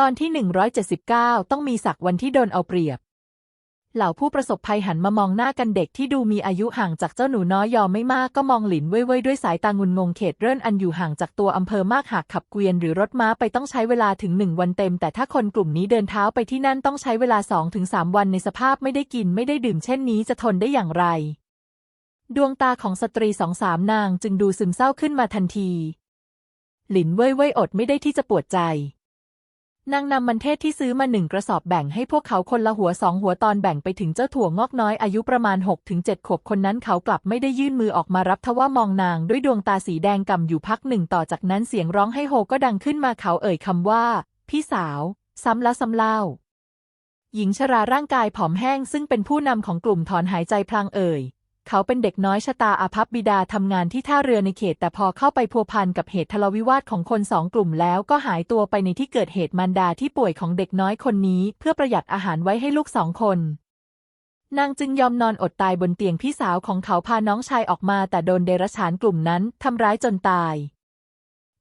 ตอนที่ 179 ต้องมีศักดิ์วันที่โดนเอาเปรียบ เหล่าผู้ประสบภัยหันมามองหน้ากันเด็กที่ดูมีอายุห่างจากเจ้าหนูน้อยยอมไม่มากก็มองหลินเว่ยๆด้วยสายตางุนงงเขตเรื่อนอันอยู่ห่างจากตัวอำเภอมากหากขับเกวียนหรือรถม้าไปต้องใช้เวลาถึงหนึ่งวันเต็ม แต่ถ้าคนกลุ่มนี้เดินเท้าไปที่นั่นต้องใช้เวลาสองถึงสามวันในสภาพไม่ได้กินไม่ได้ดื่มเช่นนี้จะทนได้อย่างไร ดวงตาของสตรีสองสามนางจึงดูซึมเศร้าขึ้นมาทันที หลินเว่ยเว่ยอดไม่ได้ที่จะปวดใจ นางนำมันเทศที่ซื้อมาหนึ่งกระสอบแบ่งให้พวกเขาคนละหัวสองหัวตอนแบ่งไปถึงเจ้าถั่วงอกน้อยอายุประมาณ6กถึงเจ็ดขวบคนนั้นเขากลับไม่ได้ยื่นมือออกมารับทว่ามองนางด้วยดวงตาสีแดงกำอยู่พักหนึ่งต่อจากนั้นเสียงร้องให้โฮก็ดังขึ้นมาเขาเอ่ยคำว่า พี่สาว ซ้ำแล้วซ้ำเล่า หญิงชราร่างกายผอมแห้งซึ่งเป็นผู้นำของกลุ่มถอนหายใจพลางเอ่ย เขาเป็นเด็กน้อยชะตาอาภัพบิดาทำงานที่ท่าเรือในเขต แต่พอเข้าไปพัวพันกับเหตุทะเลาวิวาทของคนสองกลุ่มแล้วก็หายตัวไปในที่เกิดเหตุมารดาที่ป่วยของเด็กน้อยคนนี้ เพื่อประหยัดอาหารไว้ให้ลูกสองคน นางจึงยอมนอนอดตายบนเตียงพี่สาวของเขาพาน้องชายออกมา แต่โดนเดรัจฉานกลุ่มนั้นทำร้ายจนตาย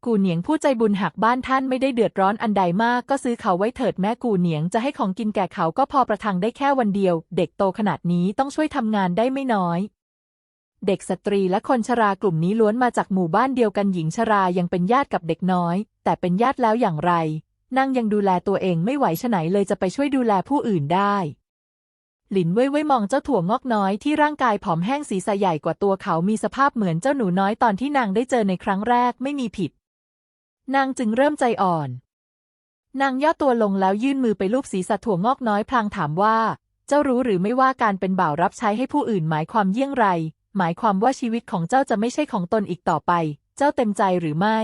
กูเหนียงผู้ใจบุญหากบ้านท่านไม่ได้เดือดร้อนอันใดมากก็ซื้อเขาไว้เถิดแม่กูเหนียงจะให้ของกินแก่เขาก็พอประทังได้แค่วันเดียว เด็กโตขนาดนี้ต้องช่วยทำงานได้ไม่น้อย เด็กสตรีและคนชรากลุ่มนี้ล้วนมาจากหมู่บ้านเดียวกันหญิงชรายังเป็นญาติกับเด็กน้อย แต่เป็นญาติแล้วอย่างไรนางยังดูแลตัวเองไม่ไหวฉไหนเลยจะไปช่วยดูแลผู้อื่นได้ หลินเว่ยเว่ยมองเจ้าถั่วงอกน้อยที่ร่างกายผอมแห้งศีรษะใหญ่กว่าตัวเขามีสภาพเหมือนเจ้าหนูน้อยตอนที่นางได้เจอในครั้งแรกไม่มีผิด นางจึงเริ่มใจอ่อน นางย่อตัวลงแล้วยื่นมือไปลูบศีรษะถั่วงอกน้อยพลางถามว่า เจ้ารู้หรือไม่ว่าการเป็นบ่าวรับใช้ให้ผู้อื่นหมายความเยี่ยงไร หมายความว่าชีวิตของเจ้าจะไม่ใช่ของตนอีกต่อไป เจ้าเต็มใจหรือไม่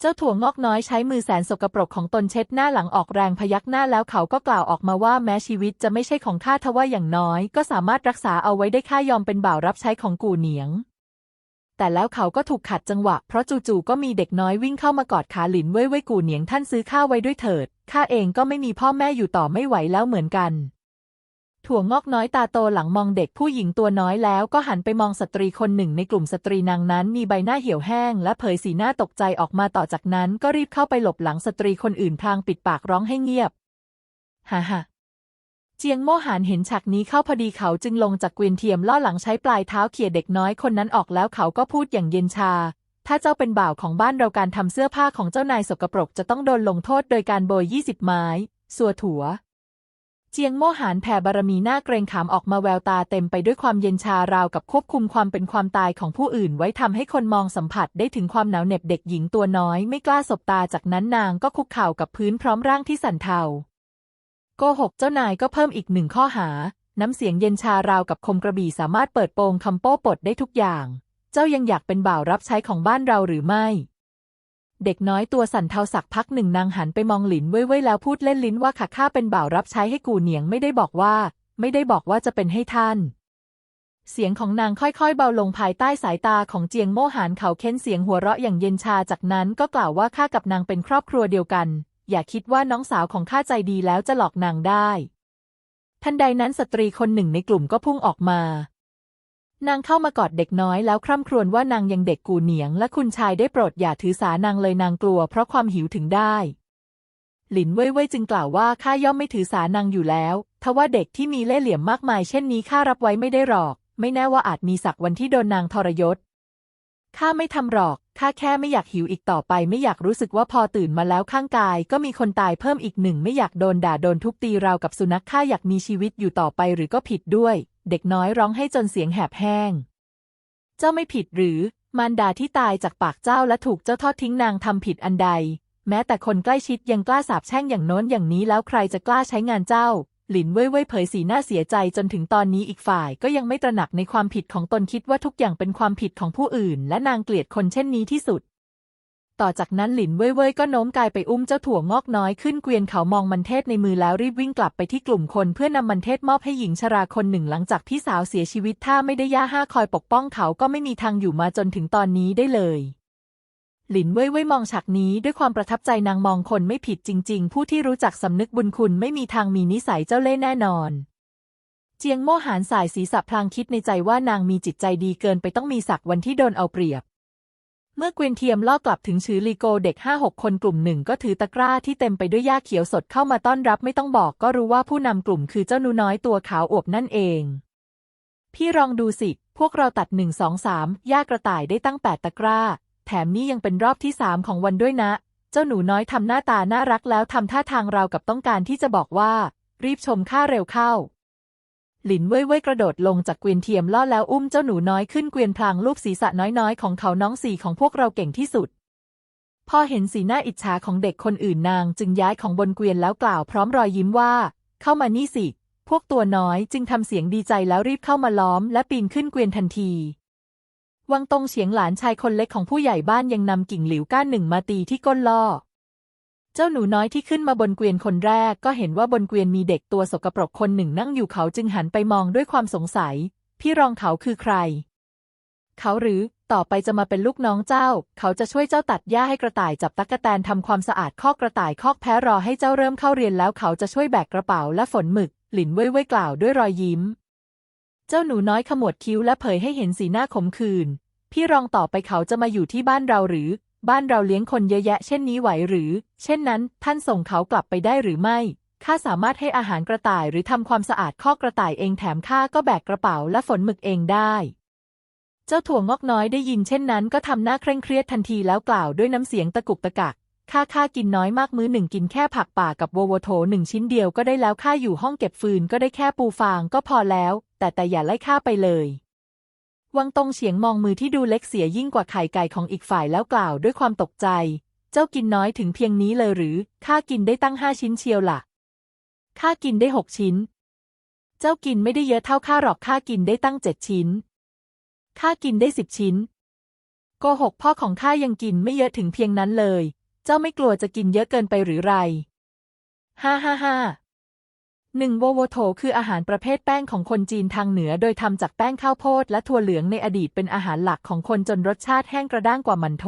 เจ้าถั่วงอกน้อยใช้มือแสนสกปรกของตนเช็ดหน้าหลังออกแรงพยักหน้าแล้วเขาก็กล่าวออกมาว่าแม้ชีวิตจะไม่ใช่ของข้าทว่าอย่างน้อย ก็สามารถรักษาเอาไว้ได้ข้ายอมเป็นบ่าวรับใช้ของกูเหนียง แต่แล้วเขาก็ถูกขัดจังหวะ เพราะจู่ๆก็มีเด็กน้อยวิ่งเข้ามากอดขาหลินเว่ยเว่ยกูเหนียงท่านซื้อข้าวไว้ด้วยเถิด ข้าเองก็ไม่มีพ่อแม่อยู่ต่อไม่ไหวแล้วเหมือนกัน ถั่วงอกน้อยตาโตหลังมองเด็กผู้หญิงตัวน้อยแล้วก็หันไปมองสตรีคนหนึ่งในกลุ่มสตรีนางนั้น มีใบหน้าเหี่ยวแห้ง และเผยสีหน้าตกใจออกมาต่อจากนั้น ก็รีบเข้าไปหลบหลังสตรีคนอื่นพลางปิดปากร้องให้เงียบ ฮ่าฮ่า เจียงโมหานเห็นฉากนี้เข้าพอดีเขาจึงลงจากเกวียนเทียมล่อหลังใช้ปลายเท้าเขี่ยเด็กน้อยคนนั้นออกแล้วเขาก็พูดอย่างเย็นชา ถ้าเจ้าเป็นบ่าวของบ้านเราการทำเสื้อผ้าของเจ้านายสกปรกจะต้องโดนลงโทษโดยการโบยยี่สิบไม้สัวถัว เจียงโมหานแผ่บารมีหน้าเกรงขามออกมาแววตาเต็มไปด้วยความเย็นชาราวกับควบคุมความเป็นความตายของผู้อื่น ไว้ทำให้คนมองสัมผัสได้ถึงความหนาวเหน็บเด็กหญิงตัวน้อย ไม่กล้าสบตาจากนั้นนางก็คุกเข่ากับพื้นพร้อมร่างที่สั่นเทา โกหกเจ้านายก็เพิ่มอีกหนึ่งข้อหา น้ำเสียงเย็นชาราวกับคมกระบี่สามารถเปิดโปงคำโป้ปดได้ทุกอย่าง เจ้ายังอยากเป็นบ่าวรับใช้ของบ้านเราหรือไม่ เด็กน้อยตัวสั่นเทาสักพักหนึ่งนางหันไปมองหลินเว่ยๆแล้วพูดเล่นลิ้นว่าข้าข้าเป็นบ่าวรับใช้ให้กูเหนียงไม่ได้บอกว่า ไม่ได้บอกว่าจะเป็นให้ท่านเสียงของนางค่อยๆ เบาลงภายใต้สายตาของเจียงโมหานเขาเค้นเสียงหัวเราะอย่างเย็นชาจากนั้นก็กล่าวว่าข้ากับนางเป็นครอบครัวเดียวกัน อย่าคิดว่าน้องสาวของข้าใจดีแล้วจะหลอกนางได้ ทันใดนั้นสตรีคนหนึ่งในกลุ่มก็พุ่งออกมา นางเข้ามากอดเด็กน้อยแล้วคร่ำครวญว่านางยังเด็กกูเหนียง และคุณชายได้โปรดอย่าถือสานางเลยนางกลัวเพราะความหิวถึงได้ หลินเว่ยเว่ยจึงกล่าวว่าข้าย่อมไม่ถือสานางอยู่แล้วทว่าเด็กที่มีเล่ห์เหลี่ยมมากมายเช่นนี้ข้ารับไว้ไม่ได้หรอก ไม่แน่ว่าอาจมีสักวันที่โดนนางทรยศข้าไม่ทำหรอก ข้าแค่ไม่อยากหิวอีกต่อไป ไม่อยากรู้สึกว่าพอตื่นมาแล้วข้างกาย ก็มีคนตายเพิ่มอีกหนึ่ง ไม่อยากโดนด่าโดนทุบตีราวกับสุนัขข้าอยากมีชีวิตอยู่ต่อไปหรือก็ผิดด้วย เด็กน้อยร้องให้จนเสียงแหบแห้ง เจ้าไม่ผิดหรือ มารดาที่ตายจากปากเจ้าและถูกเจ้าทอดทิ้งนางทำผิดอันใด แม้แต่คนใกล้ชิดยังกล้าสาบแช่งอย่างโน้นอย่างนี้แล้วใครจะกล้าใช้งานเจ้า หลินเว่ยเว่ยเผยสีหน้าเสียใจจนถึงตอนนี้อีกฝ่ายก็ยังไม่ตระหนักในความผิดของตนคิดว่าทุกอย่างเป็นความผิดของผู้อื่น และนางเกลียดคนเช่นนี้ที่สุด ต่อจากนั้นหลินเว่ยเว่ยก็โน้มกายไปอุ้มเจ้าถั่วงอกน้อยขึ้นเกวียนเขามองมันเทศในมือแล้วรีบวิ่งกลับไปที่กลุ่มคนเพื่อนำมันเทศมอบให้หญิงชราคนหนึ่งหลังจากพี่สาวเสียชีวิตถ้าไม่ได้ย่าห้าคอยปกป้องเขาก็ไม่มีทางอยู่มาจนถึงตอนนี้ได้เลย หลินเว่ยเว่ยมองฉากนี้ด้วยความประทับใจนางมองคนไม่ผิดจริง ๆ ผู้ที่รู้จักสำนึกบุญคุณไม่มีทางมีนิสัยเจ้าเล่ห์แน่นอน เจียงโม่หานสายศีรษะพลางคิดในใจว่านางมีจิตใจดีเกินไปต้องมีสักวันที่โดนเอาเปรียบ เมื่อเกวียนเทียมล่อกลับถึงชือลีโกเด็กห้าหกคนกลุ่มหนึ่งก็ถือตะกร้าที่เต็มไปด้วยหญ้าเขียวสดเข้ามาต้อนรับไม่ต้องบอกก็รู้ว่าผู้นำกลุ่มคือเจ้าหนูน้อยตัวขาวอวบนั่นเอง พี่ลองดูสิ พวกเราตัดหนึ่งสองสามหญ้ากระต่ายได้ตั้งแปดตะกร้า แถมนี่ยังเป็นรอบที่สามของวันด้วยนะ เจ้าหนูน้อยทำหน้าตาน่ารักแล้วทำท่าทางราวกับต้องการที่จะบอกว่า รีบชมข้าเร็วเข้า หลินเว่ยเว่ยกระโดดลงจากเกวียนเทียมล่อแล้วอุ้มเจ้าหนูน้อยขึ้นเกวียนพลางลูบศีรษะน้อยๆ ของเขาน้องสี่ของพวกเราเก่งที่สุด พอเห็นสีหน้าอิจฉาของเด็กคนอื่นนาง จึงย้ายของบนเกวียนแล้วกล่าวพร้อมรอยยิ้มว่า เข้ามานี่สิ พวกตัวน้อยจึงทำเสียงดีใจแล้วรีบเข้ามาล้อม และปีนขึ้นเกวียนทันที วังตงเฉียงหลานชายคนเล็กของผู้ใหญ่บ้านยังนำกิ่งหลิวก้านหนึ่งมาตีที่ก้นล่อ เจ้าหนูน้อยที่ขึ้นมาบนเกวียนคนแรกก็เห็นว่าบนเกวียนมีเด็กตัวสกปรกคนหนึ่งนั่งอยู่เขาจึงหันไปมองด้วยความสงสัย พี่รองเขาคือใคร เขาหรือต่อไปจะมาเป็นลูกน้องเจ้า เขาจะช่วยเจ้าตัดหญ้าให้กระต่ายจับตั๊กแตนทำความสะอาดคอกกระต่ายคอกแพ้รอให้เจ้าเริ่มเข้าเรียนแล้วเขาจะช่วยแบกกระเป๋าและฝนหมึก หลินเว่ยเว่ยกล่าวด้วยรอยยิ้ม เจ้าหนูน้อยขมวดคิ้วและเผยให้เห็นสีหน้าขมขื่น พี่รองต่อไปเขาจะมาอยู่ที่บ้านเราหรือ บ้านเราเลี้ยงคนเยอะแยะเช่นนี้ไหวหรือ เช่นนั้น ท่านส่งเขากลับไปได้หรือไม่ ข้าสามารถให้อาหารกระต่ายหรือทำความสะอาดคอกกระต่ายเองแถมข้าก็แบกกระเป๋าและฝนหมึกเองได้ เจ้าถั่วงอกน้อยได้ยินเช่นนั้นก็ทำหน้าเคร่งเครียดทันทีแล้วกล่าวด้วยน้ำเสียงตะกุกตะกัก ข้าข้ากินน้อยมากมื้อหนึ่งกินแค่ผักป่ากับโวโวโถหนึ่งชิ้นเดียวก็ได้แล้วข้าอยู่ห้องเก็บฟืนก็ได้แค่ปูฟางก็พอแล้ว แต่แต่อย่าไล่ข้าไปเลย วังตงเฉียงมองมือที่ดูเล็กเสียยิ่งกว่าไข่ไก่ของอีกฝ่ายแล้วกล่าวด้วยความตกใจ เจ้ากินน้อยถึงเพียงนี้เลยหรือข้ากินได้ตั้งห้าชิ้นเชียวล่ะข้ากินได้หกชิ้น เจ้ากินไม่ได้เยอะเท่าข้าหรอกข้ากินได้ตั้งเจ็ดชิ้นข้ากินได้สิบชิ้นโกหกพ่อของข้ายังกินไม่เยอะถึงเพียงนั้นเลย จ้าไม่กลัวจะกินเยอะเกินไปหรือไร ฮ่าฮ่าฮ่าหนึ่งโวโวโถคืออาหารประเภทแป้งของคนจีนทางเหนือ โดยทำจากแป้งข้าวโพดและถั่วเหลืองในอดีตเป็นอาหารหลักของคนจนรสชาติแห้งกระด้างกว่ามันโถ